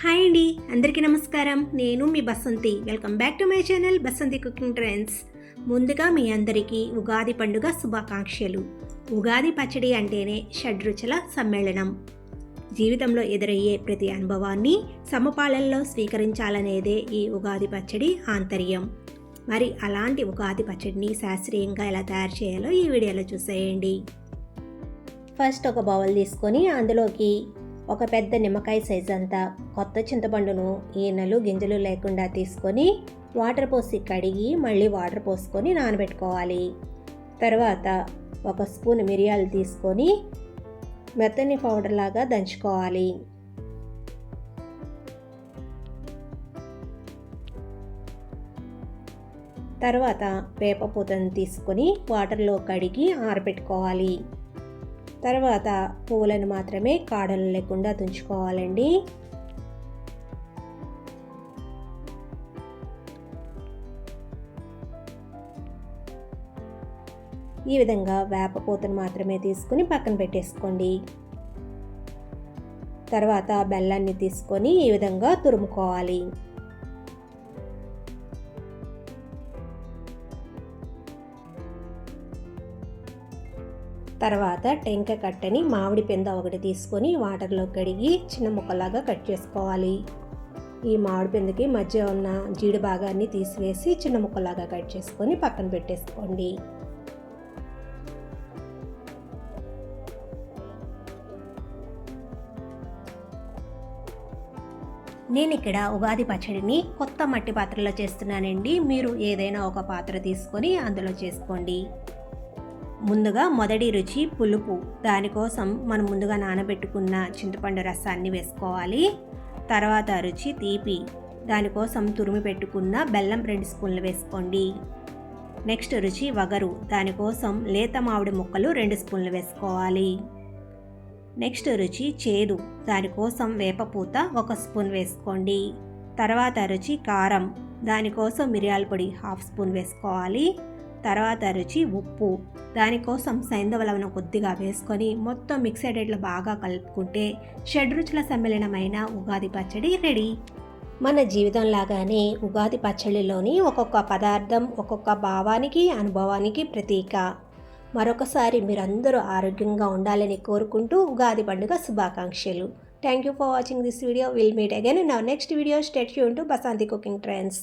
Hi అండి అందరికీ నమస్కారం. నేను మీ Basanti. Welcome back to my channel Basanti cooking trends. ముందుగా మీ అందరికీ ఉగాది పండుగ శుభాకాంక్షలు. ఉగాది పచ్చడి అంటేనే షడ్రుచుల సమ్మేళనం. జీవితంలో ఎదురయ్యే ప్రతి అనుభవాన్ని సమపాలనలో స్వీకరించాలనేదే ఈ ఉగాది పచ్చడి ఆంతర్యం. మరి అలాంటి ఉగాది పచ్చడిని శాస్త్రీయంగా ఎలా తయారు చేయాలో ఈ వీడియోలో చూసేయండి. ఫస్ట్ ఒక బౌల్ తీసుకొని అందులోకి ఒక పెద్ద నిమ్మకాయ సైజ్ అంతా కొత్త చింతపండును ఈనెలు గింజలు లేకుండా తీసుకొని వాటర్ పోసి కడిగి మళ్ళీ వాటర్ పోసుకొని నానబెట్టుకోవాలి. తర్వాత ఒక స్పూన్ మిరియాలు తీసుకొని మెత్తని పౌడర్ లాగా దంచుకోవాలి. తర్వాత వేప పూతను తీసుకొని వాటర్లో కడిగి ఆరబెట్టుకోవాలి. తర్వాత పువ్వులను మాత్రమే కాడలు లేకుండా తుంచుకోవాలండి. ఈ విధంగా వేపపూతను మాత్రమే తీసుకుని పక్కన పెట్టేసుకోండి. తర్వాత బెల్లాన్ని తీసుకొని ఈ విధంగా తురుముకోవాలి. తర్వాత టెంక కట్టని మామిడి పెంద ఒకటి తీసుకొని వాటర్లో కడిగి చిన్న ముక్కలాగా కట్ చేసుకోవాలి. ఈ మామిడి పెందకి మధ్య ఉన్న జీడి భాగాన్ని తీసివేసి చిన్న ముక్కలాగా కట్ చేసుకొని పక్కన పెట్టేసుకోండి. నేను ఇక్కడ ఉగాది పచ్చడిని కొత్త మట్టి పాత్రలో చేస్తున్నానండి. మీరు ఏదైనా ఒక పాత్ర తీసుకొని అందులో చేసుకోండి. ముందుగా మొదటి రుచి పులుపు. దానికోసం మనం ముందుగా నానబెట్టుకున్న చింతపండు రసాన్ని వేసుకోవాలి. తర్వాత రుచి తీపి. దానికోసం తురిమి పెట్టుకున్న బెల్లం రెండు స్పూన్లు వేసుకోండి. నెక్స్ట్ రుచి వగరు. దానికోసం లేత మామిడి ముక్కలు రెండు స్పూన్లు వేసుకోవాలి. నెక్స్ట్ రుచి చేదు. దానికోసం వేపపూత ఒక స్పూన్ వేసుకోండి. తర్వాత రుచి కారం. దానికోసం మిరియాల పొడి హాఫ్ స్పూన్ వేసుకోవాలి. తర్వాత రుచి ఉప్పు. దానికోసం సైంధవ లవణం కొద్దిగా వేసుకొని మొత్తం మిక్స్ బాగా కలుపుకుంటే షడ్రుచుల సమ్మేళనమైన ఉగాది పచ్చడి రెడీ. మన జీవితం లాగానే ఉగాది పచ్చడిలోని ఒక్కొక్క పదార్థం ఒక్కొక్క భావానికి అనుభవానికి ప్రతీక. మరొకసారి మీరందరూ ఆరోగ్యంగా ఉండాలని కోరుకుంటూ ఉగాది పండుగ శుభాకాంక్షలు. Thank you for watching this video will meet again నా నెక్స్ట్ వీడియో స్టేట్ యూన్ టు బసాంతి కుకింగ్ ట్రెండ్స్